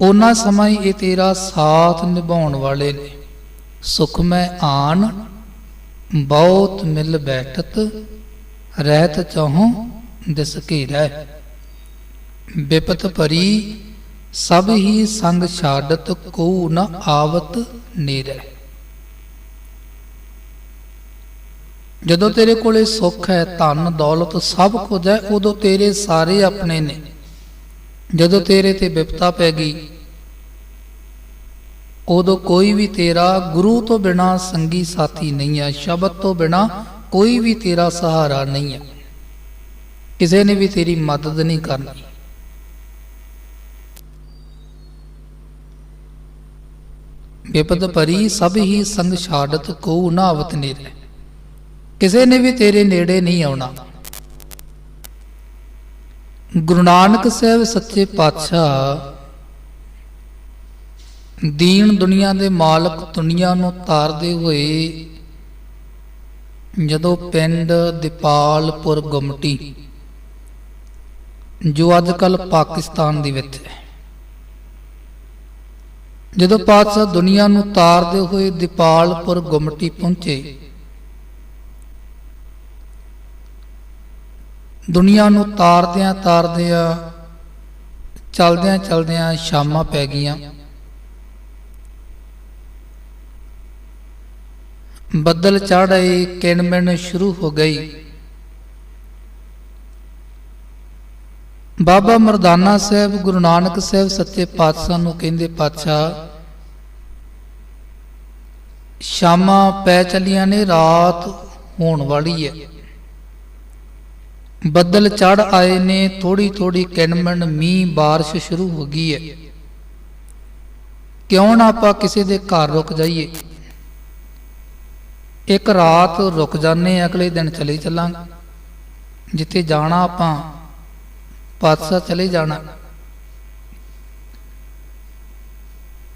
ਉਹਨਾਂ ਸਮਾਂ ਹੀ ਇਹ ਤੇਰਾ ਸਾਥ ਨਿਭਾਉਣ ਵਾਲੇ ਨੇ। ਸੁਖ ਮੈਂ ਆਨ, ਬਹੁਤ ਮਿਲ ਬੈਠਤ, ਰਹਿਤ ਚਾਹੂੰ ਦਿਸ ਘੇਰੈ ਬਿਪਤ ਭਰੀ, ਸਭ ਹੀ ਸੰਗ ਛਾੜਤ ਕੋ ਨ ਆਵਤ ਨੀਰੈ। ਜਦੋਂ ਤੇਰੇ ਕੋਲੇ ਸੁੱਖ ਹੈ, ਧਨ ਦੌਲਤ ਸਭ ਕੁਝ ਹੈ, ਉਦੋਂ ਤੇਰੇ ਸਾਰੇ ਆਪਣੇ ਨੇ। ਜਦੋਂ ਤੇਰੇ ਤੇ ਵਿਪਤਾ ਪੈ ਗਈ, ਉਦੋਂ ਕੋਈ ਵੀ ਤੇਰਾ ਗੁਰੂ ਤੋਂ ਬਿਨਾ ਸੰਗੀ ਸਾਥੀ ਨਹੀਂ ਹੈ ਸ਼ਬਦ ਤੋਂ ਬਿਨਾ ਕੋਈ ਵੀ ਤੇਰਾ ਸਹਾਰਾ ਨਹੀਂ ਹੈ ਕਿਸੇ ਨੇ ਵੀ ਤੇਰੀ ਮਦਦ ਨਹੀਂ ਕਰਨੀ। ਵਿਪਦ ਪਰੀ ਸਭ ਹੀ ਸੰਗ ਛਾੜਤ ਕੋ ਨਾਵਤ ਨੇਰੇ। ਕਿਸੇ ਨੇ ਵੀ ਤੇਰੇ ਨੇੜੇ ਨਹੀਂ ਆਉਣਾ। ਗੁਰੂ ਨਾਨਕ ਸਾਹਿਬ ਸੱਚੇ ਪਾਤਸ਼ਾਹ, ਦੀਨ ਦੁਨੀਆ ਦੇ ਮਾਲਕ ਦੁਨੀਆ ਨੂੰ ਤਾਰਦੇ ਹੋਏ ਜਦੋਂ ਪਿੰਡ ਦੀਪਾਲਪੁਰ ਗੁਮਟੀ, ਜੋ ਅੱਜ ਕੱਲ ਪਾਕਿਸਤਾਨ ਦੇ ਵਿੱਚ ਹੈ, ਜਦੋਂ ਪਾਤਸ਼ਾਹ ਦੁਨੀਆ ਨੂੰ ਤਾਰਦੇ ਹੋਏ ਦੀਪਾਲਪੁਰ ਗੁਮਟੀ ਪਹੁੰਚੇ ਦੁਨੀਆ ਨੂੰ ਤਾਰਦਿਆਂ ਤਾਰਦਿਆਂ, ਚਲਦਿਆਂ ਚਲਦਿਆਂ ਸ਼ਾਮਾਂ ਪੈ ਗਈਆਂ। ਬੱਦਲ ਚੜ ਆਏ, ਕਿਣਮਿਣ ਸ਼ੁਰੂ ਹੋ ਗਈ। ਬਾਬਾ ਮਰਦਾਨਾ ਸਾਹਿਬ, ਗੁਰੂ ਨਾਨਕ ਸਾਹਿਬ ਸੱਚੇ ਪਾਤਸ਼ਾਹ ਨੂੰ ਕਹਿੰਦੇ, ਪਾਤਸ਼ਾਹ, ਸ਼ਾਮਾਂ ਪੈ ਚਲੀਆਂ ਨੇ, ਰਾਤ ਹੋਣ ਵਾਲੀ ਹੈ। ਬੱਦਲ ਚੜ ਆਏ ਨੇ ਥੋੜੀ ਥੋੜੀ ਕਿਣਮਣ ਮੀਂਹ ਬਾਰਿਸ਼ ਸ਼ੁਰੂ ਹੋ ਗਈ ਹੈ ਕਿਉਂ ਨਾ ਆਪਾਂ ਕਿਸੇ ਦੇ ਘਰ ਰੁਕ ਜਾਈਏ? ਇੱਕ ਰਾਤ ਰੁਕ ਜਾਂਦੇ ਅਗਲੇ ਦਿਨ ਚਲੇ ਚੱਲਾਂਗੇ। ਜਿੱਥੇ ਜਾਣਾ ਆਪਾਂ, ਪਾਤਸ਼ਾਹ ਚਲੇ ਜਾਣਾ।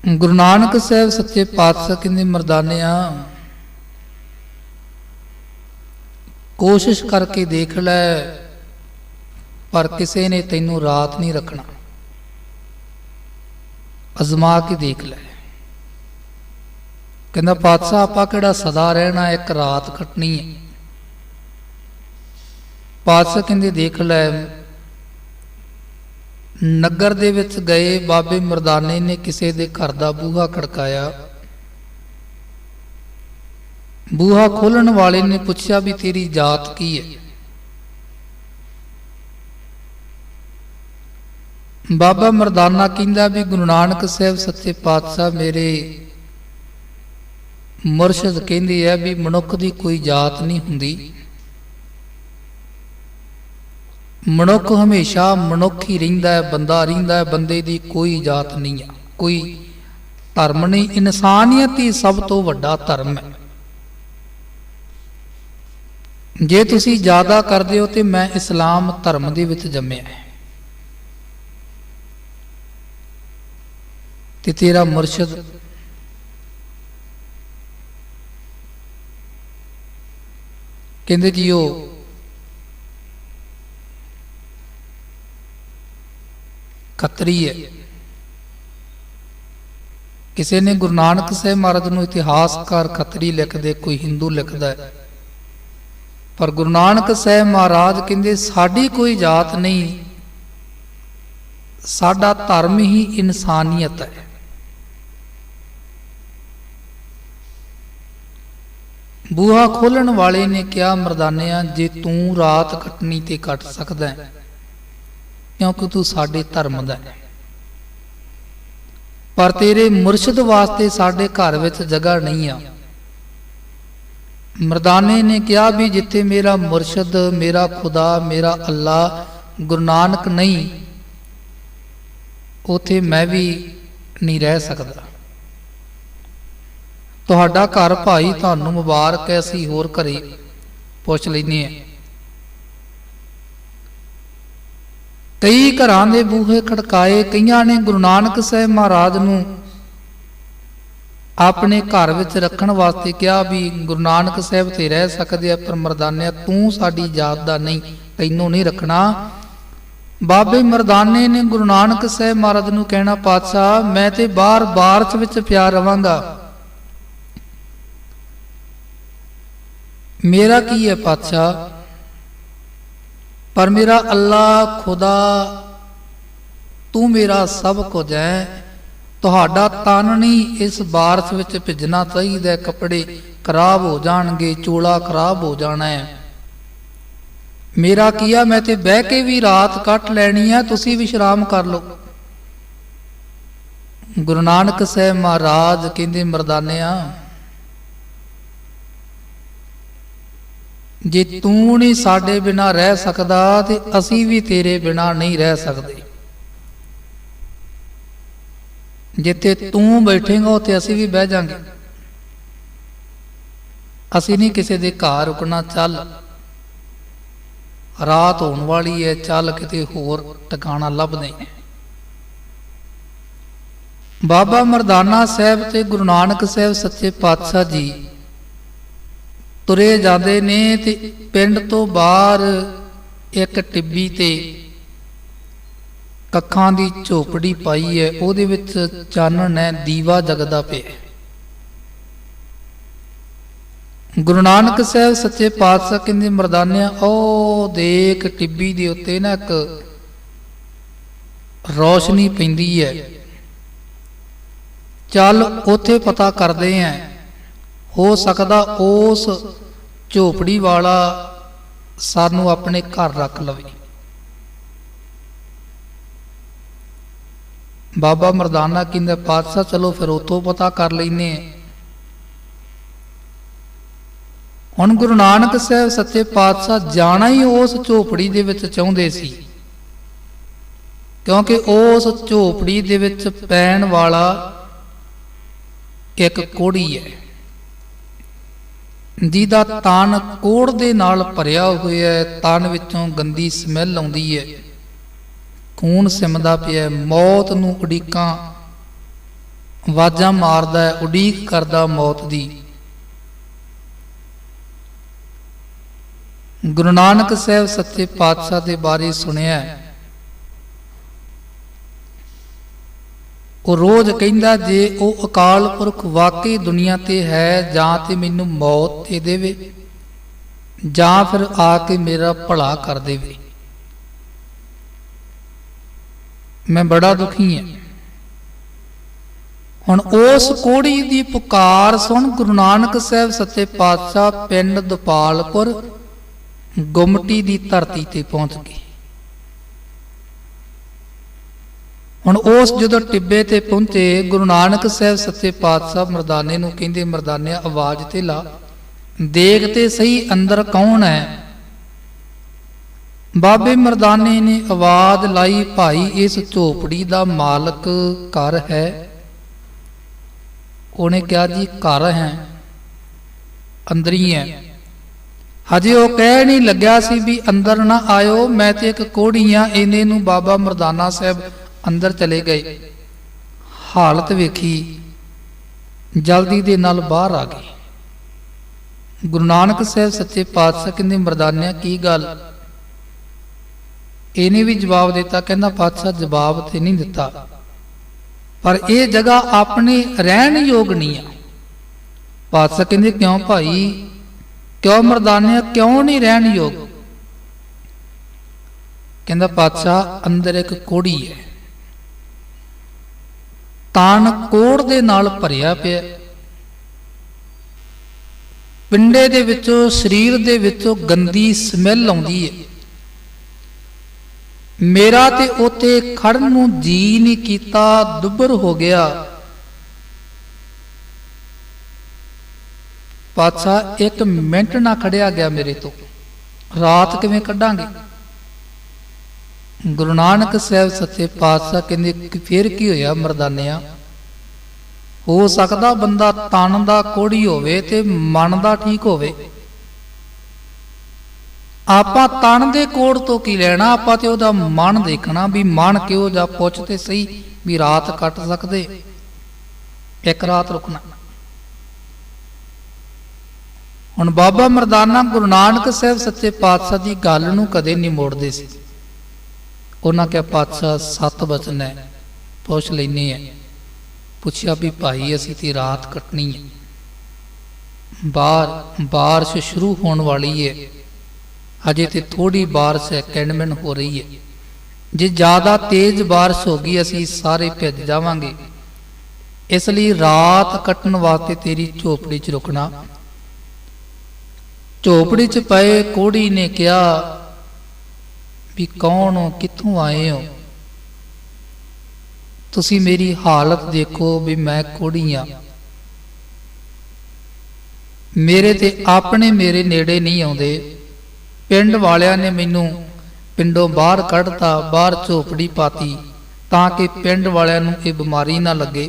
ਗੁਰੂ ਨਾਨਕ ਸਾਹਿਬ ਸੱਚੇ ਪਾਤਸ਼ਾਹ ਕਹਿੰਦੇ, ਮਰਦਾਨਿਆਂ, ਕੋਸ਼ਿਸ਼ ਕਰਕੇ ਦੇਖ ਲੈ ਪਰ ਕਿਸੇ ਨੇ ਤੈਨੂੰ ਰਾਤ ਨਹੀਂ ਰੱਖਣਾ। ਅਜ਼ਮਾ ਕੇ ਦੇਖ ਲੈ। ਕਹਿੰਦਾ ਪਾਤਸ਼ਾਹ ਆਪਾਂ ਕਿਹੜਾ ਸਦਾ ਰਹਿਣਾ, ਇੱਕ ਰਾਤ ਕੱਟਣੀ ਹੈ? ਪਾਤਸ਼ਾਹ ਕਹਿੰਦੇ, ਦੇਖ ਲੈ, ਨਗਰ ਦੇ ਵਿੱਚ ਗਏ ਬਾਬੇ ਮਰਦਾਨੇ ਨੇ ਕਿਸੇ ਦੇ ਘਰ ਦਾ ਬੂਹਾ ਖੜਕਾਇਆ। ਬੂਹਾ ਖੋਲਣ ਵਾਲੇ ਨੇ ਪੁੱਛਿਆ ਵੀ ਤੇਰੀ ਜਾਤ ਕੀ ਹੈ? ਬਾਬਾ ਮਰਦਾਨਾ ਕਹਿੰਦਾ ਵੀ ਗੁਰੂ ਨਾਨਕ ਸਾਹਿਬ ਸੱਚੇ ਪਾਤਸ਼ਾਹ ਮੇਰੇ ਮੁਰਸ਼ਿਦ ਕਹਿੰਦੇ ਹੈ ਵੀ ਮਨੁੱਖ ਦੀ ਕੋਈ ਜਾਤ ਨਹੀਂ ਹੁੰਦੀ। ਮਨੁੱਖ ਹਮੇਸ਼ਾ ਮਨੁੱਖ ਹੀ ਰਹਿੰਦਾ ਹੈ, ਬੰਦਾ ਰਹਿੰਦਾ ਹੈ, ਬੰਦੇ ਦੀ ਕੋਈ ਜਾਤ ਨਹੀਂ ਹੈ ਕੋਈ ਧਰਮ ਨਹੀਂ। ਇਨਸਾਨੀਅਤ ਹੀ ਸਭ ਤੋਂ ਵੱਡਾ ਧਰਮ ਹੈ। ਜੇ ਤੁਸੀਂ ਜ਼ਿਆਦਾ ਕਰਦੇ ਹੋ ਤੇ ਮੈਂ ਇਸਲਾਮ ਧਰਮ ਦੇ ਵਿੱਚ ਜੰਮਿਆ ਹੈ। ਤੇ ਤੇਰਾ ਮੁਰਸ਼ਿਦ ਕਹਿੰਦੇ ਜੀ ਉਹ ਖੱਤਰੀ ਹੈ। ਕਿਸੇ ਨੇ ਗੁਰੂ ਨਾਨਕ ਸਾਹਿਬ ਮਹਾਰਾਜ ਨੂੰ ਇਤਿਹਾਸਕਾਰ ਖੱਤਰੀ ਲਿਖਦੇ, ਕੋਈ ਹਿੰਦੂ ਲਿਖਦਾ ਹੈ। ਪਰ ਗੁਰੂ ਨਾਨਕ ਸਾਹਿਬ ਮਹਾਰਾਜ ਕਹਿੰਦੇ, ਸਾਡੀ ਕੋਈ ਜਾਤ ਨਹੀਂ, ਸਾਡਾ ਧਰਮ ਹੀ ਇਨਸਾਨੀਅਤ ਹੈ। ਬੂਹਾ ਖੋਲਣ ਵਾਲੇ ਨੇ ਕਿਹਾ, ਮਰਦਾਨਿਆਂ, ਜੇ ਤੂੰ ਰਾਤ ਕੱਟਣੀ ਤੇ ਕੱਟ ਸਕਦਾ ਹੈ, ਕਿਉਂਕਿ ਤੂੰ ਸਾਡੇ ਧਰਮ ਦਾ ਹੈ। ਪਰ ਤੇਰੇ ਮੁਰਸ਼ਿਦ ਵਾਸਤੇ ਸਾਡੇ ਘਰ ਵਿੱਚ ਜਗ੍ਹਾ ਨਹੀਂ ਆ। ਮਰਦਾਨੇ ਨੇ ਕਿਹਾ ਵੀ ਜਿੱਥੇ ਮੇਰਾ ਮੁਰਸ਼ਿਦ, ਮੇਰਾ ਖੁਦਾ, ਮੇਰਾ ਅੱਲਾ ਗੁਰੂ ਨਾਨਕ ਨਹੀਂ, ਉਥੇ ਮੈਂ ਵੀ ਨਹੀਂ ਰਹਿ ਸਕਦਾ। ਤੁਹਾਡਾ ਘਰ ਭਾਈ ਤੁਹਾਨੂੰ ਮੁਬਾਰਕ ਹੈ, ਅਸੀਂ ਹੋਰ ਘਰੇ ਪੁੱਛ ਲੈਨੇ ਆ ਕਈ ਘਰਾਂ ਦੇ ਬੂਹੇ ਖੜਕਾਏ, ਕਈਆਂ ਨੇ ਗੁਰੂ ਨਾਨਕ ਸਾਹਿਬ ਮਹਾਰਾਜ ਨੂੰ ਆਪਣੇ ਘਰ ਵਿੱਚ ਰੱਖਣ ਵਾਸਤੇ ਕਿਹਾ ਵੀ ਗੁਰੂ ਨਾਨਕ ਸਾਹਿਬ ਤੇ ਰਹਿ ਸਕਦੇ ਆ, ਪਰ ਮਰਦਾਨਿਆ, ਤੂੰ ਸਾਡੀ ਜਾਤ ਦਾ ਨਹੀਂ, ਤੈਨੂੰ ਨਹੀਂ ਰੱਖਣਾ। ਬਾਬੇ ਮਰਦਾਨੇ ਨੇ ਗੁਰੂ ਨਾਨਕ ਸਾਹਿਬ ਮਹਾਰਾਜ ਨੂੰ ਕਹਿਣਾ, ਪਾਤਸ਼ਾਹ, ਮੈਂ ਤੇ ਬਾਹਰ ਬਾਰਚ ਵਿੱਚ ਪਿਆ ਰਵਾਂਗਾ। ਮੇਰਾ ਕੀ ਹੈ ਪਾਤਸ਼ਾਹ ਪਰ ਮੇਰਾ ਅੱਲਾ ਖੁਦਾ ਤੂੰ ਮੇਰਾ ਸਭ ਕੁਝ ਹੈ ਤੁਹਾਡਾ ਤਨ ਨਹੀਂ ਇਸ ਬਾਰਸ ਵਿੱਚ ਭਿੱਜਣਾ ਚਾਹੀਦਾ ਕੱਪੜੇ ਖਰਾਬ ਹੋ ਜਾਣਗੇ ਚੋਲਾ ਖਰਾਬ ਹੋ ਜਾਣਾ ਹੈ ਮੇਰਾ ਕੀਆ ਮੈਂ ਤੇ ਬਹਿ ਕੇ ਵੀ ਰਾਤ ਕੱਟ ਲੈਣੀ ਹੈ ਤੁਸੀਂ ਵਿਸ਼ਰਾਮ ਕਰ ਲਓ ਗੁਰੂ ਨਾਨਕ ਸਾਹਿਬ ਮਹਾਰਾਜ ਕਹਿੰਦੇ ਮਰਦਾਨਿਆ ਜੇ ਤੂੰ ਨਹੀਂ ਸਾਡੇ ਬਿਨਾ ਰਹਿ ਸਕਦਾ ਤੇ ਅਸੀਂ ਵੀ ਤੇਰੇ ਬਿਨਾ ਨਹੀਂ ਰਹਿ ਸਕਦੇ। ਜਿੱਥੇ ਤੂੰ ਬੈਠੇਗਾ, ਉੱਥੇ ਅਸੀਂ ਵੀ ਬਹਿ ਜਾਾਂਗੇ। ਅਸੀਂ ਨਹੀਂ ਕਿਸੇ ਦੇ ਘਰ ਰੁਕਣਾ, ਚੱਲ। ਰਾਤ ਹੋਣ ਵਾਲੀ ਹੈ ਚੱਲ ਕਿਤੇ ਹੋਰ ਟਿਕਾਣਾ ਲੱਭਦੇ ਹਾਂ ਬਾਬਾ ਮਰਦਾਨਾ ਸਾਹਿਬ ਤੇ ਗੁਰੂ ਨਾਨਕ ਸਾਹਿਬ ਸੱਚੇ ਪਾਤਸ਼ਾਹ ਜੀ ਤੁਰੇ ਜਾਂਦੇ ਨੇ ਤੇ ਪਿੰਡ ਤੋਂ ਬਾਹਰ ਇੱਕ ਟਿੱਬੀ ਤੇ ਕੱਖਾਂ ਦੀ ਝੋਪੜੀ ਪਾਈ ਹੈ। ਉਹਦੇ ਵਿੱਚ ਚਾਨਣ ਹੈ, ਦੀਵਾ ਜਗਦਾ ਪਿਆ ਗੁਰੂ ਨਾਨਕ ਸਾਹਿਬ ਸੱਚੇ ਪਾਤਸ਼ਾਹ ਕਹਿੰਦੇ, ਮਰਦਾਨਿਆ, ਉਹ ਦੇਖ ਟਿੱਬੀ ਦੇ ਉੱਤੇ ਨਾ ਇੱਕ ਰੋਸ਼ਨੀ ਪੈਂਦੀ ਹੈ। ਚੱਲ, ਉੱਥੇ ਪਤਾ ਕਰਦੇ ਆਂ ਹੋ ਸਕਦਾ ਉਸ ਝੋਪੜੀ ਵਾਲਾ ਸਾਨੂੰ ਆਪਣੇ ਘਰ ਰੱਖ ਲਵੇ। ਬਾਬਾ ਮਰਦਾਨਾ ਕਹਿੰਦਾ, ਪਾਤਸ਼ਾਹ, ਚਲੋ ਫਿਰ ਉਤੋਂ ਪਤਾ ਕਰ ਲੈਨੇ ਹੁਣ ਗੁਰੂ ਨਾਨਕ ਸਾਹਿਬ ਸੱਚੇ ਪਾਤਸ਼ਾਹ ਜਾਣਾ ਹੀ ਉਸ ਝੋਪੜੀ ਦੇ ਵਿੱਚ ਚਾਹੁੰਦੇ ਸੀ, ਕਿਉਂਕਿ ਉਸ ਝੋਪੜੀ ਦੇ ਵਿੱਚ ਪੈਣ ਵਾਲਾ ਇੱਕ ਕੋੜੀ ਹੈ। ਜਿਹਦਾ ਤਨ ਕੋੜ ਦੇ ਨਾਲ ਭਰਿਆ ਹੋਇਆ ਹੈ, ਤਨ ਵਿੱਚੋਂ ਗੰਦੀ ਸਮੈਲ ਆਉਂਦੀ ਹੈ। ਖੂਨ ਸਿਮਦਾ ਪਿਆ ਮੌਤ ਨੂੰ ਉਡੀਕਾਂ, ਆਵਾਜ਼ਾਂ ਮਾਰਦਾ ਹੈ, ਉਡੀਕ ਕਰਦਾ ਮੌਤ ਦੀ। ਗੁਰੂ ਨਾਨਕ ਸਾਹਿਬ ਸੱਚੇ ਪਾਤਸ਼ਾਹ ਦੇ ਬਾਰੇ ਸੁਣਿਆ ਹੈ। ਉਹ ਰੋਜ਼ ਕਹਿੰਦਾ ਜੇ ਉਹ ਅਕਾਲ ਪੁਰਖ ਵਾਕਈ ਦੁਨੀਆ ਤੇ ਹੈ, ਜਾਂ ਤੇ ਮੈਨੂੰ ਮੌਤ ਦੇ ਦੇਵੇ, ਜਾਂ ਫਿਰ ਆ ਕੇ ਮੇਰਾ ਭਲਾ ਕਰ ਦੇਵੇ। ਮੈਂ ਬੜਾ ਦੁਖੀ ਹਾਂ। ਹੁਣ ਉਸ ਕੋੜੀ ਦੀ ਪੁਕਾਰ ਸੁਣ ਗੁਰੂ ਨਾਨਕ ਸਾਹਿਬ ਸੱਚੇ ਪਾਤਸ਼ਾਹ ਪਿੰਡ ਦਪਾਲਪੁਰ ਗੁਮਟੀ ਦੀ ਧਰਤੀ ਤੇ ਪਹੁੰਚ ਗਏ। ਹੁਣ ਉਸ ਜਦੋਂ ਟਿੱਬੇ ਤੇ ਪਹੁੰਚੇ, ਗੁਰੂ ਨਾਨਕ ਸਾਹਿਬ ਸੱਚੇ ਪਾਤਸ਼ਾਹ ਮਰਦਾਨੇ ਨੂੰ ਕਹਿੰਦੇ ਮਰਦਾਨੇ ਆਵਾਜ਼ ਤੇ ਲਾ। ਦੇਖ ਤੇ ਸਹੀ ਅੰਦਰ ਕੌਣ ਹੈ? ਬਾਬੇ ਮਰਦਾਨੇ ਨੇ ਆਵਾਜ਼ ਲਾਈ, ਭਾਈ, ਇਸ ਝੋਪੜੀ ਦਾ ਮਾਲਕ ਘਰ ਹੈ? ਉਹਨੇ ਕਿਹਾ, ਜੀ, ਘਰ ਹੈ। ਅੰਦਰ ਹੀ ਹੈ। ਹਜੇ ਉਹ ਕਹਿ ਨਹੀਂ ਲੱਗਿਆ ਸੀ ਵੀ ਅੰਦਰ ਨਾ ਆਇਓ। ਮੈਂ ਤੇ ਇੱਕ ਕੋੜੀ ਆ ਇਹਨੇ ਨੂੰ ਬਾਬਾ ਮਰਦਾਨਾ ਸਾਹਿਬ ਅੰਦਰ ਚਲੇ ਗਏ। ਹਾਲਤ ਵੇਖੀ। ਜਲਦੀ ਦੇ ਨਾਲ ਬਾਹਰ ਆ ਗਏ। ਗੁਰੂ ਨਾਨਕ ਸਾਹਿਬ ਸੱਚੇ ਪਾਤਸ਼ਾਹ ਕਹਿੰਦੇ, ਮਰਦਾਨਿਆ, ਕੀ ਗੱਲ? ਇਹਨੇ ਵੀ ਜਵਾਬ ਦਿੱਤਾ। ਕਹਿੰਦਾ, ਪਾਤਸ਼ਾਹ, ਜਵਾਬ ਤੇ ਨਹੀਂ ਦਿੱਤਾ। ਪਰ ਇਹ ਜਗ੍ਹਾ ਆਪਣੇ ਰਹਿਣ ਯੋਗ ਨਹੀਂ ਆ। ਪਾਤਸ਼ਾਹ ਕਹਿੰਦੇ, ਕਿਉਂ ਭਾਈ? ਕਿਉਂ ਮਰਦਾਨਿਆ? ਕਿਉਂ ਨਹੀਂ ਰਹਿਣ ਯੋਗ? ਕਹਿੰਦਾ, ਪਾਤਸ਼ਾਹ, ਅੰਦਰ ਇੱਕ ਕੋੜੀ ਹੈ। ਤਨ ਕੋੜ ਦੇ ਨਾਲ ਭਰਿਆ ਪਿਆ। ਪਿੰਡੇ ਦੇ ਵਿੱਚੋਂ, ਸਰੀਰ ਦੇ ਵਿੱਚੋਂ ਗੰਦੀ ਸਮੈਲ ਆਉਂਦੀ ਹੈ ਮੇਰਾ ਤੇ ਉਤੇ ਖੜਨ ਨੂੰ ਜੀ ਨਹੀਂ ਕੀਤਾ ਦੁੱਬਰ ਹੋ ਗਿਆ। ਪਾਤਸ਼ਾਹ, ਇੱਕ ਮਿੰਟ ਨਾ ਖੜਿਆ ਗਿਆ ਮੇਰੇ ਤੋਂ। ਰਾਤ ਕਿਵੇਂ ਕੱਢਾਂਗੇ? ਗੁਰੂ ਨਾਨਕ ਸਾਹਿਬ ਸੱਚੇ ਪਾਤਸ਼ਾਹ ਕਹਿੰਦੇ, ਕਿ ਫਿਰ ਕੀ ਹੋਇਆ ਮਰਦਾਨਿਆ? ਹੋ ਸਕਦਾ ਬੰਦਾ ਤਨ ਦਾ ਕੋੜੀ ਹੋਵੇ ਤੇ ਮਨ ਦਾ ਠੀਕ ਹੋਵੇ। ਆਪਾਂ ਤਨ ਦੇ ਕੋੜ ਤੋਂ ਕੀ ਲੈਣਾ? ਆਪਾਂ ਤੇ ਉਹਦਾ ਮਨ ਦੇਖਣਾ ਵੀ ਮਨ ਕਿਉਂ ਜਾ ਪੁੱਛ ਤੇ ਸਹੀ ਵੀ ਰਾਤ ਕੱਟ ਸਕਦੇ। ਇੱਕ ਰਾਤ ਰੁਕਣਾ। ਹੁਣ ਬਾਬਾ ਮਰਦਾਨਾ ਗੁਰੂ ਨਾਨਕ ਸਾਹਿਬ ਸੱਚੇ ਪਾਤਸ਼ਾਹ ਦੀ ਗੱਲ ਨੂੰ ਕਦੇ ਨਹੀਂ ਮੋੜਦੇ ਸੀ। ਉਹਨਾਂ ਕਿਹਾ, ਪਾਤਸ਼ਾਹ, ਸੱਤ ਬਚਨ ਹੈ, ਪੁੱਛ ਲੈਨੇ ਆ ਪੁੱਛਿਆ ਵੀ, ਭਾਈ, ਅਸੀਂ ਤੇ ਰਾਤ ਕੱਟਣੀ ਹੈ। ਬਾਹਰ ਬਾਰਿਸ਼ ਸ਼ੁਰੂ ਹੋਣ ਵਾਲੀ ਹੈ। ਅਜੇ ਤੇ ਥੋੜੀ ਬਾਰਿਸ਼ ਹੈ ਕਿਣਮਿਣ ਹੋ ਰਹੀ ਹੈ। ਜੇ ਜ਼ਿਆਦਾ ਤੇਜ਼ ਬਾਰਿਸ਼ ਹੋ ਗਈ, ਅਸੀਂ ਸਾਰੇ ਭਿੱਜ ਜਾਵਾਂਗੇ। ਇਸ ਲਈ ਰਾਤ ਕੱਟਣ ਵਾਸਤੇ ਤੇਰੀ ਝੋਪੜੀ 'ਚ ਰੁਕਣਾ। ਝੋਪੜੀ 'ਚ ਪਏ ਕੋੜੀ ਨੇ ਕਿਹਾ ਵੀ ਕੌਣ ਹੋ, ਕਿੱਥੋਂ ਆਏ ਹੋ? ਤੁਸੀਂ ਮੇਰੀ ਹਾਲਤ ਦੇਖੋ ਵੀ ਮੈਂ ਕੋੜੀ ਆ ਮੇਰੇ ਤੇ ਆਪਣੇ ਮੇਰੇ ਨੇੜੇ ਨਹੀਂ ਆਉਂਦੇ। ਪਿੰਡ ਵਾਲਿਆਂ ਨੇ ਮੈਨੂੰ ਪਿੰਡੋਂ ਬਾਹਰ ਕੱਢਤਾ, ਬਾਹਰ ਝੋਪੜੀ ਪਾਤੀ ਤਾਂ ਕਿ ਪਿੰਡ ਵਾਲਿਆਂ ਨੂੰ ਇਹ ਬਿਮਾਰੀ ਨਾ ਲੱਗੇ।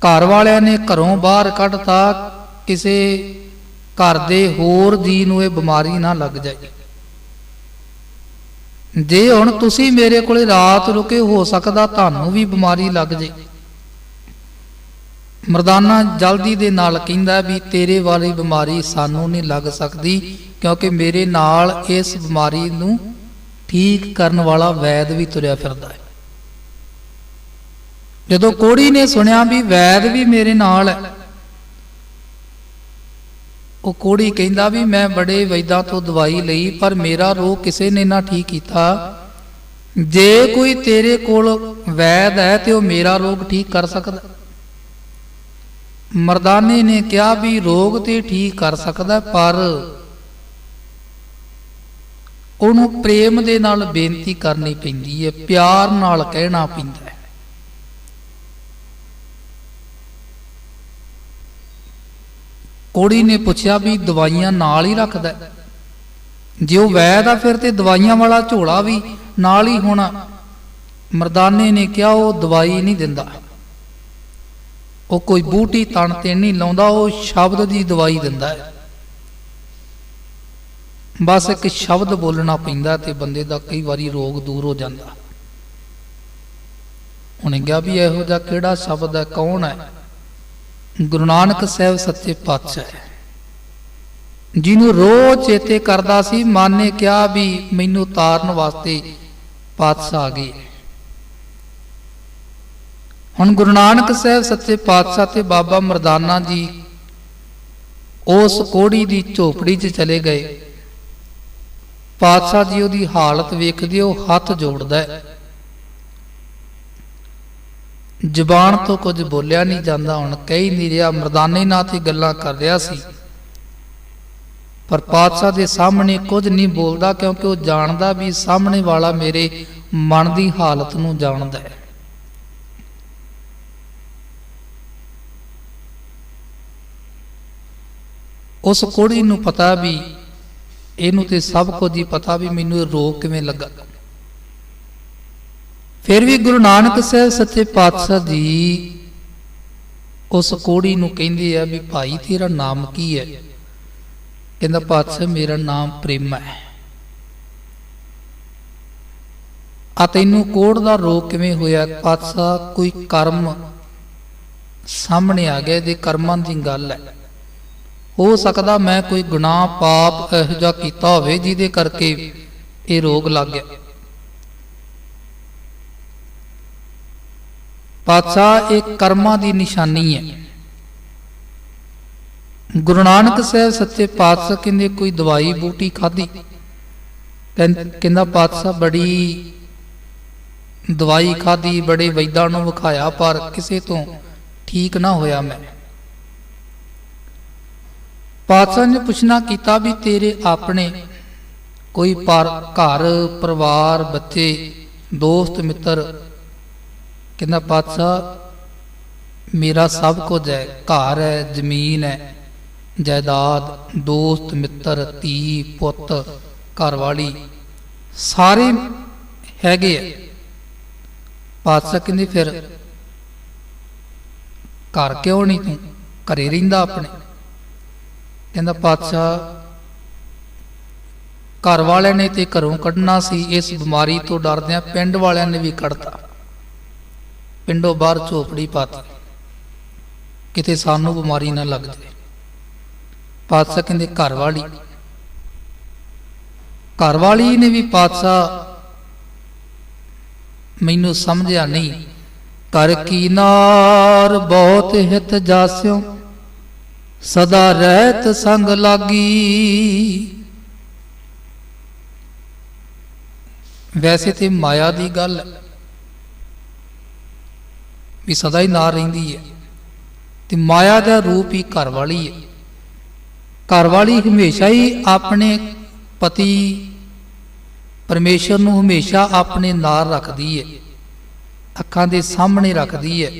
ਘਰ ਵਾਲਿਆਂ ਨੇ ਘਰੋਂ ਬਾਹਰ ਕੱਢਤਾ, ਕਿਸੇ ਘਰ ਦੇ ਹੋਰ ਜੀ ਨੂੰ ਇਹ ਬਿਮਾਰੀ ਨਾ ਲੱਗ ਜਾਏ। ਜੇ ਹੁਣ ਤੁਸੀਂ ਮੇਰੇ ਕੋਲੇ ਰਾਤ ਰੁਕੇ ਹੋ ਸਕਦਾ ਤੁਹਾਨੂੰ ਵੀ ਬਿਮਾਰੀ ਲੱਗ ਜੇ। ਮਰਦਾਨਾ ਜਲਦੀ ਦੇ ਨਾਲ ਕਹਿੰਦਾ ਵੀ ਤੇਰੇ ਵਾਲੀ ਬਿਮਾਰੀ ਸਾਨੂੰ ਨਹੀਂ ਲੱਗ ਸਕਦੀ ਕਿਉਂਕਿ ਮੇਰੇ ਨਾਲ ਇਸ ਬਿਮਾਰੀ ਨੂੰ ਠੀਕ ਕਰਨ ਵਾਲਾ ਵੈਦ ਵੀ ਤੁਰਿਆ ਫਿਰਦਾ ਹੈ। ਜਦੋਂ ਕੋੜੀ ਨੇ ਸੁਣਿਆ ਵੀ ਵੈਦ ਵੀ ਮੇਰੇ ਨਾਲ ਹੈ ਉਹ ਕੋੜੀ ਕਹਿੰਦਾ ਵੀ ਮੈਂ ਬੜੇ ਵੈਦਾਂ ਤੋਂ ਦਵਾਈ ਲਈ, ਪਰ ਮੇਰਾ ਰੋਗ ਕਿਸੇ ਨੇ ਨਾ ਠੀਕ ਕੀਤਾ। ਜੇ ਕੋਈ ਤੇਰੇ ਕੋਲ ਵੈਦ ਹੈ ਤੇ ਉਹ ਮੇਰਾ ਰੋਗ ਠੀਕ ਕਰ ਸਕਦਾ। ਮਰਦਾਨੇ ਨੇ ਕਿਹਾ ਵੀ ਰੋਗ ਤੇ ਠੀਕ ਕਰ ਸਕਦਾ, ਪਰ ਉਹਨੂੰ ਪ੍ਰੇਮ ਦੇ ਨਾਲ ਬੇਨਤੀ ਕਰਨੀ ਪੈਂਦੀ ਹੈ, ਪਿਆਰ ਨਾਲ ਕਹਿਣਾ ਪੈਂਦਾ ਹੈ। ਕੋੜੀ ਨੇ ਪੁੱਛਿਆ ਵੀ ਦਵਾਈਆਂ ਨਾਲ ਹੀ ਰੱਖਦਾ ਜੇ ਉਹ ਵੈਦ ਆ, ਫਿਰ ਤੇ ਦਵਾਈਆਂ ਵਾਲਾ ਝੋਲਾ ਵੀ ਨਾਲ ਹੀ ਹੋਣਾ। ਮਰਦਾਨੇ ਨੇ ਕਿਹਾ, ਉਹ ਦਵਾਈ ਨਹੀਂ ਦਿੰਦਾ। ਉਹ ਕੋਈ ਬੂਟੀ ਤਣ ਤੇ ਨਹੀਂ ਲਾਉਂਦਾ, ਉਹ ਸ਼ਬਦ ਦੀ ਦਵਾਈ ਦਿੰਦਾ ਹੈ। ਬਸ ਇੱਕ ਸ਼ਬਦ ਬੋਲਣਾ ਪੈਂਦਾ ਤੇ ਬੰਦੇ ਦਾ ਕਈ ਵਾਰੀ ਰੋਗ ਦੂਰ ਹੋ ਜਾਂਦਾ। ਉਹਨੇ ਕਿਹਾ ਵੀ ਇਹੋ ਜਿਹਾ ਕਿਹੜਾ ਸ਼ਬਦ ਹੈ, ਕੌਣ ਹੈ? ਗੁਰੂ ਨਾਨਕ ਸਾਹਿਬ ਸੱਚੇ ਪਾਤਸ਼ਾਹ ਹੈ। ਜਿਹਨੂੰ ਰੋਜ਼ ਚੇਤੇ ਕਰਦਾ ਸੀ, ਮਨ ਨੇ ਕਿਹਾ ਵੀ ਮੈਨੂੰ ਉਤਾਰਨ ਵਾਸਤੇ ਪਾਤਸ਼ਾਹ ਆ ਗਏ ਹੁਣ ਗੁਰੂ ਨਾਨਕ ਸਾਹਿਬ ਸੱਚੇ ਪਾਤਸ਼ਾਹ ਤੇ ਬਾਬਾ ਮਰਦਾਨਾ ਜੀ ਉਸ ਕੋੜੀ ਦੀ ਝੋਪੜੀ 'ਚ ਚਲੇ ਗਏ। ਪਾਤਸ਼ਾਹ ਜੀ ਉਹਦੀ ਹਾਲਤ ਵੇਖਦੇ ਉਹ ਹੱਥ ਜੋੜਦਾ ਹੈ। ਜਬਾਨ ਤੋਂ ਕੁਝ ਬੋਲਿਆ ਨਹੀਂ ਜਾਂਦਾ, ਹੁਣ ਕਹੀ ਨਹੀਂ ਰਿਹਾ, ਮਰਦਾਨੇ ਨਾਲ ਤੇ ਗੱਲਾਂ ਕਰ ਰਿਹਾ ਸੀ। ਪਰ ਪਾਤਸ਼ਾਹ ਦੇ ਸਾਹਮਣੇ ਕੁਝ ਨਹੀਂ ਬੋਲਦਾ, ਕਿਉਂਕਿ ਉਹ ਜਾਣਦਾ ਵੀ ਸਾਹਮਣੇ ਵਾਲਾ ਮੇਰੇ ਮਨ ਦੀ ਹਾਲਤ ਨੂੰ ਜਾਣਦਾ ਹੈ। ਉਸ ਕੁੜੀ ਨੂੰ ਪਤਾ ਵੀ, ਇਹਨੂੰ ਤੇ ਸਭ ਕੁਝ ਹੀ ਪਤਾ ਵੀ ਮੈਨੂੰ ਇਹ ਰੋਗ ਕਿਵੇਂ ਲੱਗਾ। ਫਿਰ ਵੀ ਗੁਰੂ ਨਾਨਕ ਸਾਹਿਬ ਸੱਚੇ ਪਾਤਸ਼ਾਹ ਜੀ ਉਸ ਕੋੜੀ ਨੂੰ ਕਹਿੰਦੇ ਆ ਵੀ ਭਾਈ ਤੇਰਾ ਨਾਮ ਕੀ ਹੈ? ਕਹਿੰਦਾ, ਪਾਤਸ਼ਾਹ, ਮੇਰਾ ਨਾਮ ਪ੍ਰੇਮਾ ਹੈ। ਆ ਤੈਨੂੰ ਕੋੜ ਦਾ ਰੋਗ ਕਿਵੇਂ ਹੋਇਆ? ਪਾਤਸ਼ਾਹ, ਕੋਈ ਕਰਮ ਸਾਹਮਣੇ ਆ ਗਿਆ, ਇਹਦੇ ਕਰਮਾਂ ਦੀ ਗੱਲ ਹੈ। ਹੋ ਸਕਦਾ ਮੈਂ ਕੋਈ ਗੁਨਾਹ ਪਾਪ ਇਹੋ ਜਿਹਾ ਕੀਤਾ ਹੋਵੇ ਜਿਹਦੇ ਕਰਕੇ ਇਹ ਰੋਗ ਲੱਗ ਗਿਆ। ਪਾਤਸ਼ਾਹ, ਇਹ ਕਰਮਾਂ ਦੀ ਨਿਸ਼ਾਨੀ ਹੈ। ਗੁਰੂ ਨਾਨਕ ਸਾਹਿਬ ਸੱਚੇ ਪਾਤਸ਼ਾਹ ਕਹਿੰਦੇ, ਕੋਈ ਦਵਾਈ ਬੂਟੀ ਖਾਧੀ? ਕਹਿੰਦਾ, ਪਾਤਸ਼ਾਹ ਬੜੀ ਦਵਾਈ ਖਾਧੀ, ਬੜੇ ਵੈਦਾਂ ਨੂੰ ਵਿਖਾਇਆ, ਪਰ ਕਿਸੇ ਤੋਂ ਠੀਕ ਨਾ ਹੋਇਆ ਮੈਂ। ਪਾਤਸ਼ਾਹ ਨੇ ਪੁੱਛਣਾ ਕੀਤਾ ਵੀ ਤੇਰੇ ਆਪਣੇ ਕੋਈ ਪਰ ਘਰ ਪਰਿਵਾਰ, ਬੱਚੇ, ਦੋਸਤ, ਮਿੱਤਰ ਕਹਿੰਦਾ, ਪਾਤਸ਼ਾਹ, ਮੇਰਾ ਸਭ ਕੁਝ ਹੈ। ਘਰ ਹੈ, ਜ਼ਮੀਨ ਹੈ, ਜਾਇਦਾਦ, ਦੋਸਤ, ਮਿੱਤਰ, ਧੀ, ਪੁੱਤ, ਘਰਵਾਲੀ ਸਾਰੇ ਹੈਗੇ ਆ। ਪਾਤਸ਼ਾਹ ਕਹਿੰਦੇ, ਫਿਰ ਘਰ ਕਿਉਂ ਨਹੀਂ ਤੂੰ? ਘਰੇ ਰਹਿੰਦਾ ਆਪਣੇ? ਕਹਿੰਦਾ, ਪਾਤਸ਼ਾਹ ਘਰ ਵਾਲਿਆਂ ਨੇ ਤੇ ਘਰੋਂ ਕੱਢਣਾ ਸੀ। ਇਸ ਬਿਮਾਰੀ ਤੋਂ ਡਰਦਿਆਂ ਪਿੰਡ ਵਾਲਿਆਂ ਨੇ ਵੀ ਕੱਢਤਾ। ਪਿੰਡੋਂ ਬਾਹਰ ਝੋਪੜੀ ਪਾਤੀ ਕਿਤੇ ਸਾਨੂੰ ਬਿਮਾਰੀ ਨਾ ਲੱਗ ਜਾਵੇ। ਪਾਤਸ਼ਾਹ ਕਹਿੰਦੇ ਘਰ ਵਾਲੀ ਘਰ ਵਾਲੀ ਨੇ ਵੀ ਪਾਤਸ਼ਾਹ ਮੈਨੂੰ ਸਮਝਿਆ ਨਹੀਂ। ਕਰ ਕੀਨਾਰ ਬਹੁਤ ਹਿਤ ਜਾਸਿਓ, ਸਦਾ ਰਹਿਤ ਸੰਗ ਲਾਗੀ। ਵੈਸੇ ਤੇ ਮਾਇਆ ਦੀ ਗੱਲ ਹੈ। ਵੀ ਸਦਾ ਹੀ ਨਾਲ ਰਹਿੰਦੀ ਹੈ ਤੇ ਮਾਇਆ ਦਾ ਰੂਪ ਹੀ ਘਰ ਵਾਲੀ ਹੈ। ਘਰ ਵਾਲੀ ਹਮੇਸ਼ਾ ਹੀ ਆਪਣੇ ਪਤੀ ਪਰਮੇਸ਼ਰ ਨੂੰ ਹਮੇਸ਼ਾ ਆਪਣੇ ਨਾਲ ਰੱਖਦੀ ਹੈ। ਅੱਖਾਂ ਦੇ ਸਾਹਮਣੇ ਰੱਖਦੀ ਹੈ।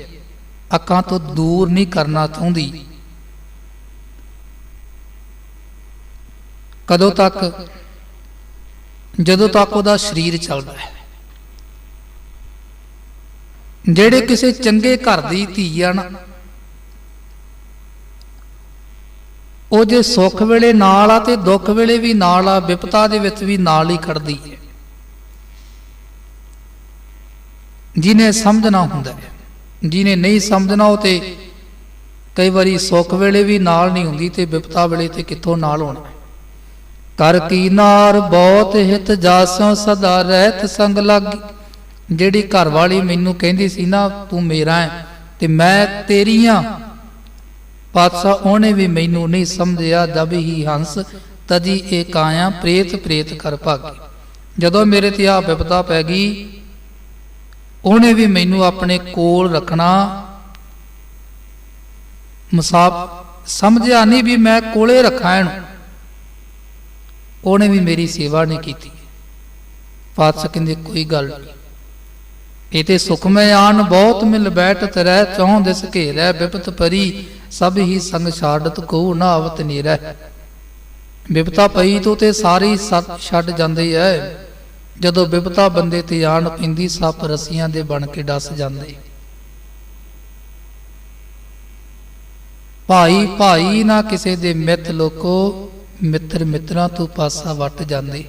ਅੱਖਾਂ ਤੋਂ ਦੂਰ ਨਹੀਂ ਕਰਨਾ ਚਾਹੁੰਦੀ। ਕਦੋਂ ਤੱਕ, ਜਦੋਂ ਤੱਕ ਉਹਦਾ ਸਰੀਰ ਚੱਲਦਾ ਹੈ। ਜਿਹੜੇ ਕਿਸੇ ਚੰਗੇ ਘਰ ਦੀ ਧੀ ਆ ਨਾ ਉਹ ਜੇ ਸੁੱਖ ਵੇਲੇ ਨਾਲ ਆ ਤੇ ਦੁੱਖ ਵੇਲੇ ਵੀ ਨਾਲ ਆ, ਵਿਪਤਾ ਦੇ ਵਿੱਚ ਵੀ ਨਾਲ ਹੀ ਖੜਦੀ ਹੈ। ਜਿਹਨੇ ਸਮਝਣਾ ਹੁੰਦਾ ਹੈ, ਜਿਹਨੇ ਨਹੀਂ ਸਮਝਣਾ ਉਹ ਤੇ ਕਈ ਵਾਰੀ ਸੁੱਖ ਵੇਲੇ ਵੀ ਨਾਲ ਨਹੀਂ ਹੁੰਦੀ ਤੇ ਵਿਪਤਾ ਵੇਲੇ ਤੇ ਕਿੱਥੋਂ ਨਾਲ ਹੋਣਾ ਕਰ ਕੀ ਨਾਰ ਬਹੁਤ ਹਿਤ ਜਾਸੋਂ, ਸਦਾ ਰਹਿਤ ਸੰਗ ਲਾਗੀ। ਜਿਹੜੀ ਘਰ ਵਾਲੀ ਮੈਨੂੰ ਕਹਿੰਦੀ ਸੀ, ਨਾ, ਤੂੰ ਮੇਰਾ ਹੈ ਤੇ ਮੈਂ ਤੇਰੀਆਂ ਪਾਤਸ਼ਾਹ ਉਹਨੇ ਵੀ ਮੈਨੂੰ ਨਹੀਂ ਸਮਝਿਆ ਜਬ ਹੀ ਹੰਸ ਤਜੀ ਏ ਕਾਇਆ ਪ੍ਰੇਤ ਪ੍ਰੇਤ ਕਰ ਭਾਗੀ। ਜਦੋਂ ਮੇਰੇ ਤੇ ਆ ਵਿਪਤਾ ਪੈ ਗਈ, ਉਹਨੇ ਵੀ ਮੈਨੂੰ ਆਪਣੇ ਕੋਲ ਰੱਖਣਾ ਮਸਾਬ ਸਮਝਿਆ ਨਹੀਂ ਵੀ ਮੈਂ ਕੋਲੇ ਰੱਖਾਂ ਇਹਨੂੰ। ਉਹਨੇ ਵੀ ਮੇਰੀ ਸੇਵਾ ਨਹੀਂ ਕੀਤੀ। ਪਾਤਸ਼ਾਹ ਕਹਿੰਦੇ, ਕੋਈ ਗੱਲ ਨਹੀਂ ਇਹ ਤੇ ਸੁਖਮੈ ਆਨ ਬਹੁਤ ਮਿਲ ਬੈਠਤ ਰਹਿ ਚੌਂ ਦਿਸ ਘੇਰੈ, ਬਿਪਤ ਪਰੀ, ਸਭ ਹੀ ਸੰਗ ਛਾੜਤ ਕੋ ਨਾ ਨੀਰੈ। ਬਿਪਤਾ ਪਈ ਤੋਂ ਤੇ ਸਾਰੀ ਛੱਡ ਜਾਂਦੀ ਐ। ਜਦੋਂ ਬਿਪਤਾ ਬੰਦੇ ਤੇ ਆਣ ਪਿੰਦੀ, ਸੱਪ ਰਸੀਆਂ ਦੇ ਬਣ ਕੇ ਡਸ ਜਾਂਦੇ। ਭਾਈ ਭਾਈ ਨਾ ਕਿਸੇ ਦੇ ਮਿੱਤ ਲੋਕੋ, ਮਿੱਤਰ ਮਿੱਤਰਾਂ ਤੋਂ ਪਾਸਾ ਵੱਟ ਜਾਂਦੇ।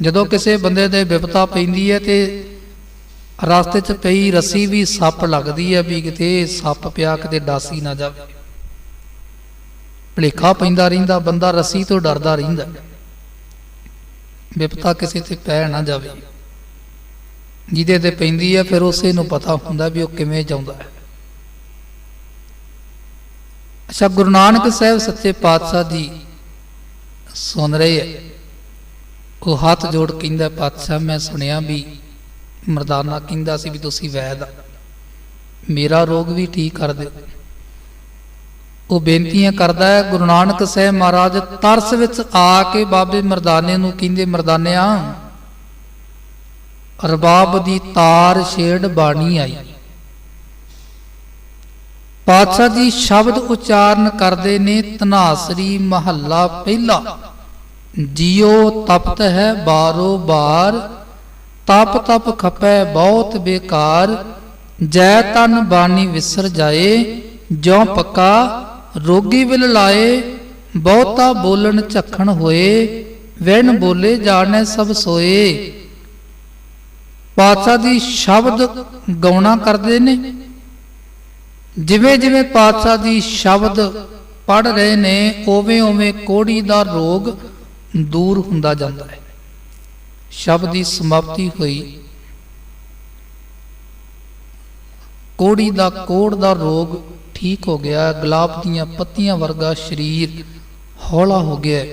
ਜਦੋਂ ਕਿਸੇ ਬੰਦੇ ਦੇ ਵਿਪਤਾ ਪੈਂਦੀ ਹੈ ਤੇ ਰਸਤੇ 'ਚ ਪਈ ਰੱਸੀ ਵੀ ਸੱਪ ਲੱਗਦੀ ਹੈ ਵੀ ਕਿਤੇ ਸੱਪ ਪਿਆ ਕਿਤੇ ਡਾਸੀ ਨਾ ਜਾਵੇ। ਭਲੇਖਾ ਪੈਂਦਾ ਰਹਿੰਦਾ, ਬੰਦਾ ਰੱਸੀ ਤੋਂ ਡਰਦਾ ਰਹਿੰਦਾ। ਵਿਪਤਾ ਕਿਸੇ ਤੇ ਪੈ ਨਾ ਜਾਵੇ। ਜਿਹਦੇ ਤੇ ਪੈਂਦੀ ਹੈ ਫਿਰ ਉਸੇ ਨੂੰ ਪਤਾ ਹੁੰਦਾ ਵੀ ਉਹ ਕਿਵੇਂ ਜਾਉਂਦਾ ਹੈ। ਅੱਛਾ, ਗੁਰੂ ਨਾਨਕ ਸਾਹਿਬ ਸੱਚੇ ਪਾਤਸ਼ਾਹ ਜੀ ਸੁਣ ਰਹੇ ਹੈ ਉਹ ਹੱਥ ਜੋੜ ਕਹਿੰਦਾ, ਪਾਤਸ਼ਾਹ, ਮੈਂ ਸੁਣਿਆ ਵੀ ਮਰਦਾਨਾ ਕਹਿੰਦਾ ਸੀ ਵੀ ਤੁਸੀਂ ਵੈਦ ਆ। ਮੇਰਾ ਰੋਗ ਵੀ ਠੀਕ ਕਰ ਦਿਓ। ਉਹ ਬੇਨਤੀਆਂ ਕਰਦਾ ਹੈ, ਗੁਰੂ ਨਾਨਕ ਸਾਹਿਬ ਮਹਾਰਾਜ ਤਰਸ ਵਿੱਚ ਆ ਕੇ ਬਾਬੇ ਮਰਦਾਨੇ ਨੂੰ ਕਹਿੰਦੇ, ਮਰਦਾਨਿਆ, ਰਬਾਬ ਦੀ ਤਾਰ ਛੇੜ ਬਾਣੀ ਆਈ। ਪਾਤਸ਼ਾਹ ਜੀ ਸ਼ਬਦ ਉਚਾਰਨ ਕਰਦੇ ਨੇ ਤਨਾਸਰੀ ਮਹੱਲਾ ਪਹਿਲਾ, ਜੀਓ ਤਪਤ ਹੈ ਬਾਰੋ ਬਾਰ ਤਪ ਤਪ ਖਪੈ ਬਹੁਤ ਬੇਕਾਰ, ਜੈ ਤਨ ਬਾਣੀ ਵਿਸਰ ਜਾਏ, ਜਿਉ ਪੱਕਾ ਰੋਗੀ ਵਿਲ ਲਾਏ, ਬਹੁਤਾ ਬੋਲਣ ਝਖਣ ਹੋਏ, ਵੈਣ ਬੋਲੇ ਜਾਣੈ ਸਭ ਸੋਏ। ਪਾਤਸ਼ਾਹ ਦੀ ਸ਼ਬਦ ਗਾਉਣਾ ਕਰਦੇ ਨੇ। ਜਿਵੇਂ ਜਿਵੇਂ ਪਾਤਸ਼ਾਹ ਦੀ ਸ਼ਬਦ ਪੜ ਰਹੇ ਨੇ, ਓਵੇਂ ਓਵੇਂ ਕੋੜੀ ਦਾ ਰੋਗ ਦੂਰ ਹੁੰਦਾ ਜਾਂਦਾ ਹੈ। ਸ਼ਬਦ ਦੀ ਸਮਾਪਤੀ ਹੋਈ। ਕੋੜੀ ਦਾ ਕੋੜ ਦਾ ਰੋਗ ਠੀਕ ਹੋ ਗਿਆ, ਗੁਲਾਬ ਦੀਆਂ ਪੱਤੀਆਂ ਵਰਗਾ ਸਰੀਰ ਹੌਲਾ ਹੋ ਗਿਆ।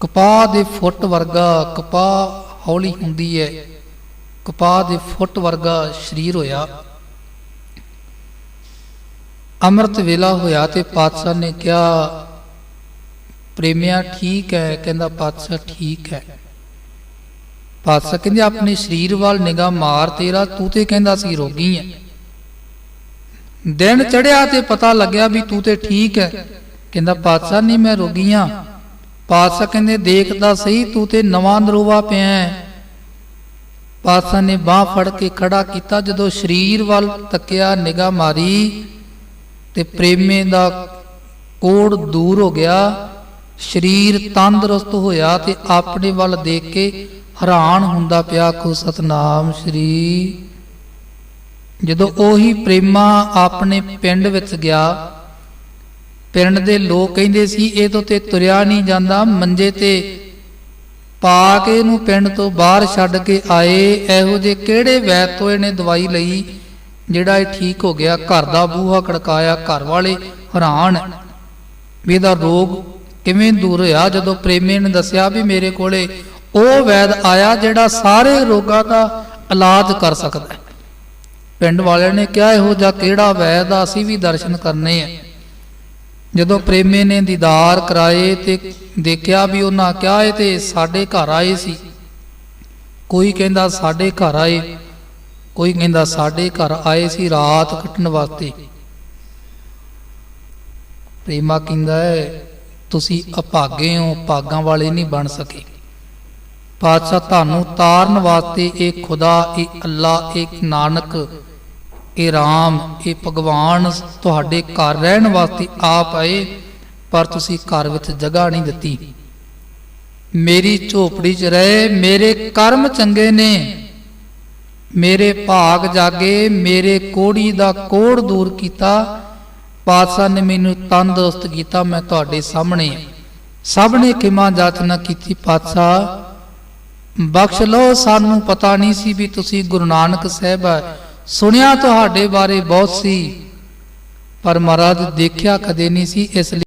ਕਪਾਹ ਦੇ ਫੁੱਟ ਵਰਗਾ ਕਪਾਹ ਹੌਲੀ ਹੁੰਦੀ ਹੈ, ਕਪਾਹ ਦੇ ਫੁੱਟ ਵਰਗਾ ਸਰੀਰ ਹੋਇਆ। ਅੰਮ੍ਰਿਤ ਵੇਲਾ ਹੋਇਆ ਤੇ ਪਾਤਸ਼ਾਹ ਨੇ ਕਿਹਾ ਪ੍ਰੇਮਿਆ ਠੀਕ ਹੈ, ਕਹਿੰਦਾ ਪਾਤਸ਼ਾਹ ਠੀਕ ਹੈ। ਪਾਤਸ਼ਾਹ ਕਹਿੰਦੇ, ਆਪਣੇ ਸਰੀਰ ਵੱਲ ਨਿਗਾਹ ਮਾਰ ਤੇਰਾ, ਤੂੰ ਤੇ ਕਹਿੰਦਾ ਸੀ ਰੋਗੀ ਹੈ। ਦਿਨ ਚੜਿਆ ਤੇ ਪਤਾ ਲੱਗਿਆ ਵੀ ਤੂੰ ਤੇ ਠੀਕ ਹੈ। ਕਹਿੰਦਾ, ਪਾਤਸ਼ਾਹ, ਨਹੀਂ, ਮੈਂ ਰੋਗੀ ਹਾਂ। ਪਾਤਸ਼ਾਹ ਕਹਿੰਦੇ ਦੇਖਦਾ ਸਹੀ, ਤੂੰ ਤੇ ਨਵਾਂ ਨਰੋਵਾ ਪਿਆ ਹੈ। ਪਾਤਸ਼ਾਹ ਨੇ ਬਾਹ ਫੜ ਕੇ ਖੜਾ ਕੀਤਾ, ਜਦੋਂ ਸਰੀਰ ਵੱਲ ਤੱਕਿਆ, ਨਿਗਾਹ ਮਾਰੀ ਤੇ ਪ੍ਰੇਮੇ ਦਾ ਕੋੜ ਦੂਰ ਹੋ ਗਿਆ। ਸਰੀਰ ਤੰਦਰੁਸਤ ਹੋਇਆ ਤੇ ਆਪਣੇ ਵੱਲ ਦੇਖ ਕੇ ਹੈਰਾਨ ਹੁੰਦਾ ਪਿਆ ਕੋ ਸਤਨਾਮ ਸ੍ਰੀ ਜਦੋਂ ਉਹੀ ਪ੍ਰੇਮਾ ਆਪਣੇ ਪਿੰਡ ਵਿੱਚ ਗਿਆ, ਪਿੰਡ ਦੇ ਲੋਕ ਕਹਿੰਦੇ ਸੀ, ਇਹ ਤੋਂ ਤੇ ਤੁਰਿਆ ਨਹੀਂ ਜਾਂਦਾ, ਮੰਜੇ ਤੇ ਪਾ ਕੇ ਇਹਨੂੰ ਪਿੰਡ ਤੋਂ ਬਾਹਰ ਛੱਡ ਕੇ ਆਏ। ਇਹੋ ਜੇ ਕਿਹੜੇ ਵੈਦ ਤੋਂ ਇਹਨੇ ਦਵਾਈ ਲਈ, ਜਿਹੜਾ ਇਹ ਠੀਕ ਹੋ ਗਿਆ? ਘਰ ਦਾ ਬੂਹਾ ਖੜਕਾਇਆ, ਘਰ ਵਾਲੇ ਹੈਰਾਨ। ਵੀ ਇਹਦਾ ਰੋਗ ਕਿਵੇਂ ਦੂਰ ਹੋਇਆ? ਜਦੋਂ ਪ੍ਰੇਮੀ ਨੇ ਦੱਸਿਆ ਵੀ ਮੇਰੇ ਕੋਲੇ ਉਹ ਵੈਦ ਆਇਆ ਜਿਹੜਾ ਸਾਰੇ ਰੋਗਾਂ ਦਾ ਇਲਾਜ ਕਰ ਸਕਦਾ ਹੈ। ਪਿੰਡ ਵਾਲਿਆਂ ਨੇ ਕਿਹਾ, ਇਹੋ ਜਿਹਾ ਕਿਹੜਾ ਵੈਦ ਆ? ਅਸੀਂ ਵੀ ਦਰਸ਼ਨ ਕਰਨੇ ਆ। ਜਦੋਂ ਪ੍ਰੇਮੀ ਨੇ ਦੀਦਾਰ ਕਰਾਏ ਤੇ ਦੇਖਿਆ ਵੀ ਉਹਨਾਂ ਕਿਹਾ, ਇਹ ਤੇ ਸਾਡੇ ਘਰ ਆਏ ਸੀ। ਕੋਈ ਕਹਿੰਦਾ ਸਾਡੇ ਘਰ ਆਏ, ਕੋਈ ਕਹਿੰਦਾ ਸਾਡੇ ਘਰ ਆਏ ਸੀ ਰਾਤ ਕੱਟਣ ਵਾਸਤੇ। ਪ੍ਰੇਮਾ ਕਹਿੰਦਾ ਹੈ ਤੁਸੀਂ ਅਭਾਗੇ ਹੋ ਭਾਗਾਂ ਵਾਲੇ ਨਹੀਂ ਬਣ ਸਕੇ। ਪਾਤਸ਼ਾਹ ਤੁਹਾਨੂੰ ਤਾਰਨ ਵਾਸਤੇ ਇਹ ਖੁਦਾ, ਇਹ ਅੱਲਾ, ਇਹ ਨਾਨਕ, ਇਹ RAM ਇਹ ਭਗਵਾਨ ਤੁਹਾਡੇ ਘਰ ਰਹਿਣ ਵਾਸਤੇ ਆਪ ਆਏ, ਪਰ ਤੁਸੀਂ ਘਰ ਵਿੱਚ ਜਗ੍ਹਾ ਨਹੀਂ ਦਿੱਤੀ। ਮੇਰੀ ਝੋਪੜੀ 'ਚ ਰਹੇ, ਮੇਰੇ ਕਰਮ ਚੰਗੇ ਨੇ। ਮੇਰੇ ਭਾਗ ਜਾਗੇ, ਮੇਰੇ ਕੋੜੀ ਦਾ ਕੋੜ ਦੂਰ ਕੀਤਾ ਪਾਤਸ਼ਾਹ ਨੇ ਮੈਨੂੰ ਤੰਦਰੁਸਤ ਕੀਤਾ, ਮੈਂ ਤੁਹਾਡੇ ਸਾਹਮਣੇ ਸਭ ਨੇ ਕਿਮਾ ਜਾਚਨਾ ਕੀਤੀ, ਪਾਤਸ਼ਾਹ, ਬਖਸ਼ ਲਓ, ਸਾਨੂੰ ਪਤਾ ਨਹੀਂ ਸੀ ਵੀ ਤੁਸੀਂ ਗੁਰੂ ਨਾਨਕ ਸਾਹਿਬ ਹੈ ਸੁਣਿਆ ਤੁਹਾਡੇ ਬਾਰੇ ਬਹੁਤ ਸੀ, ਪਰ ਮਹਾਰਾਜ ਦੇਖਿਆ ਕਦੇ ਨਹੀਂ ਸੀ, ਇਸ ਲਈ